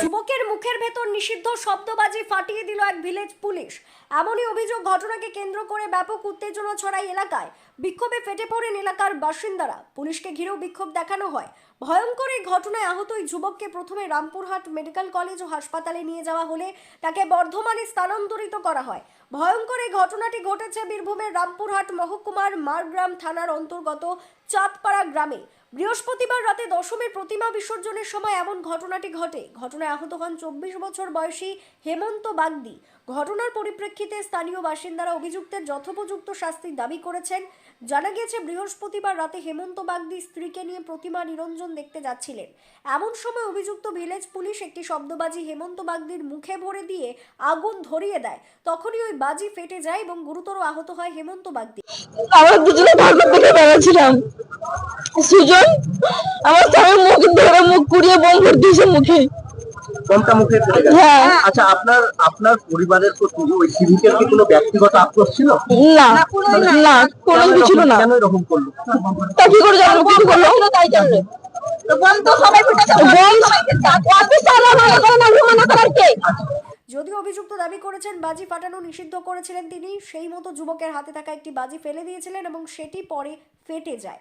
যুবকের মুখের ভেতর নিষিদ্ধ শব্দবাজি ফাটিয়ে দিল এক ভিলেজ পুলিশ। এমনই অভিযোগ ঘটনাকে কেন্দ্র করে ব্যাপক উত্তেজনা ছড়ায় এলাকায়। বিক্ষোভে ফেটে পড়েন এলাকার বাসিন্দারা। পুলিশকে ঘিরেও বিক্ষোভ দেখানো হয়। ভয়ঙ্কর এই ঘটনায় আহত ওই যুবককে প্রথমে রামপুরহাট মেডিকেল কলেজ ও হাসপাতালে নিয়ে যাওয়া হলে তাকে বর্ধমানে স্থানান্তরিত করা হয়। ভয়ঙ্কর এই ঘটনাটি ঘটেছে বীরভূমের রামপুরহাট মহকুমার মারগ্রাম থানার অন্তর্গত চাঁদপাড়া গ্রামে। বৃহস্পতিবার রাতে দশমীর প্রতিমা বিসর্জনের সময় এমন ঘটনাটি ঘটে। ঘটনায় আহত হন চব্বিশ বছর বয়সী হেমন্ত বাগদি। ঘটনার পরিপ্রেক্ষিতে স্থানীয় বাসিন্দারা অভিযুক্তের যথোপযুক্ত শাস্তির দাবি করেছেন। জানা গিয়েছে, বৃহস্পতিবার রাতে হেমন্ত বাগদি স্ত্রীকে নিয়ে প্রতিমা নিরঞ্জন দেখতে যাচ্ছিলেন। এমন সময় অভিযুক্ত ভিলেজ পুলিশ একটি শব্দবাজি হেমন্ত বাগদির মুখে ভরে দিয়ে আগুন ধরিয়ে দেয়। তখনই ওই বাজি ফেটে যায় এবং গুরুতর আহত হয় হেমন্ত বাগদি। আমরা দুজনে ঠাকুর দেখে বেড়াচ্ছিলাম? সুজন, আমার স্বামীর মুখ ধরে মুখ কুড়িয়ে বোম ভরে দিয়েছে মুখে। কোনটা মুখে গেছে? হ্যাঁ। আচ্ছা আপনার আপনার পরিবারের প্রতি ওই সিভিকের কি কোনো ব্যক্তিগত আক্রোশ ছিল? না। না কোনো কিছু ছিল না। কেন এরকম করল? তা কি করে জানলো? কিছু করল? তাই জানলো যদিও অভিযুক্ত দাবি করেছেন বাজি ফাটানো নিষিদ্ধ করেছিলেন তিনি সেই মতো যুবকের হাতে থাকা একটি বাজি ফেলে দিয়েছিলেন এবং সেটি পরে ফেটে যায়।